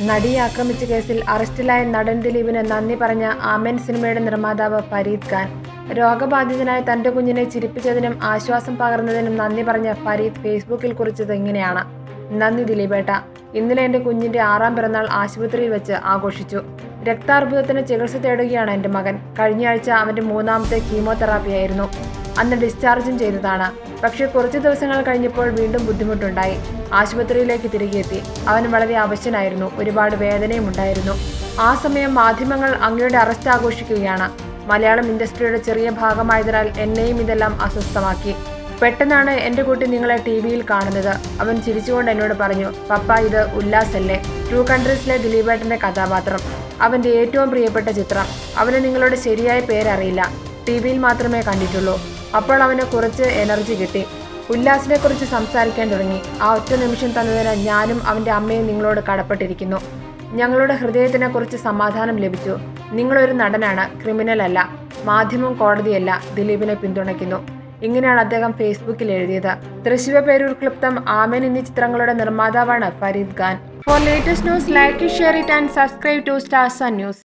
നടിയെ ആക്രമിച്ച കേസിൽ അറസ്റ്റിലായ നടൻ ദിലീപിന് നന്ദി പറഞ്ഞ ആമൻ സിനിമയുടെ നിർമ്മാതാവ് ഫരീദ് ഖാൻ. രോഗബാധിതനായ തന്റെ കുഞ്ഞിനെ ചിരിപ്പിച്ചതിനും ആശ്വാസം പകർന്നതിനും നന്ദി പറഞ്ഞ ഫരീദ് ഫേസ്ബുക്കിൽ കുറിച്ചത് ഇങ്ങനെയാണ്. നന്ദി ദിലീപേട്ട ഇന്നലെ എന്റെ കുഞ്ഞിന്റെ ആറാം പിറന്നാൾ ആശുപത്രിയിൽ വെച്ച് ആഘോഷിച്ചു. രക്താർബുദത്തിന് ചികിത്സ തേടുകയാണ് എന്റെ മകൻ. കഴിഞ്ഞയാഴ്ച അവന്റെ മൂന്നാമത്തെ കീമോതെറാപ്പി ആയിരുന്നു അന്ന് ഡിസ്ചാർജും ചെയ്തതാണ്. പക്ഷേ കുറച്ച് ദിവസങ്ങൾ കഴിഞ്ഞപ്പോൾ വീണ്ടും ബുദ്ധിമുട്ടുണ്ടായി. ആശുപത്രിയിലേക്ക് തിരികെ എത്തി. അവൻ വളരെ അവശനായിരുന്നു ഒരുപാട് വേദനയും ഉണ്ടായിരുന്നു. ആ സമയം മാധ്യമങ്ങൾ അങ്ങയുടെ അറസ്റ്റ് ആഘോഷിക്കുകയാണ്. മലയാളം ഇൻഡസ്ട്രിയുടെ ചെറിയ ഭാഗമായതിനാൽ എന്നെയും ഇതെല്ലാം അസ്വസ്ഥമാക്കി. പെട്ടെന്നാണ് എന്റെ കുട്ടി നിങ്ങളെ ടി വിയിൽ കാണുന്നത്. അവൻ ചിരിച്ചുകൊണ്ട് എന്നോട് പറഞ്ഞു പപ്പ ഇത് ഉല്ലാസല്ലേ ടു കൺട്രീസിലെ ദിലീപേട്ടന്റെ കഥാപാത്രം. അവന്റെ ഏറ്റവും പ്രിയപ്പെട്ട ചിത്രം. അവന് നിങ്ങളുടെ ശരിയായ പേരറിയില്ല. ടി വിയിൽ മാത്രമേ കണ്ടിട്ടുള്ളൂ. അപ്പോൾ അവന് കുറച്ച് എനർജി കിട്ടി. ഉല്ലാസിനെ കുറിച്ച് സംസാരിക്കാൻ തുടങ്ങി. ആ ഒറ്റ നിമിഷം തന്നതിന് ഞാനും അവന്റെ അമ്മയും നിങ്ങളോട് കടപ്പെട്ടിരിക്കുന്നു. ഞങ്ങളുടെ ഹൃദയത്തിനെ കുറിച്ച് സമാധാനം ലഭിച്ചു. നിങ്ങളൊരു നടനാണ് ക്രിമിനൽ അല്ല. മാധ്യമം കോടതിയല്ല ദിലീപിനെ പിന്തുണയ്ക്കുന്നു. ഇങ്ങനെയാണ് അദ്ദേഹം ഫേസ്ബുക്കിൽ എഴുതിയത്. തൃശിവ പേരൂർ ക്ലിപ്തം ആമൻ എന്നീ ചിത്രങ്ങളുടെ നിർമ്മാതാവാണ് Farid Khan. For latest news like share it and subscribe to Stars News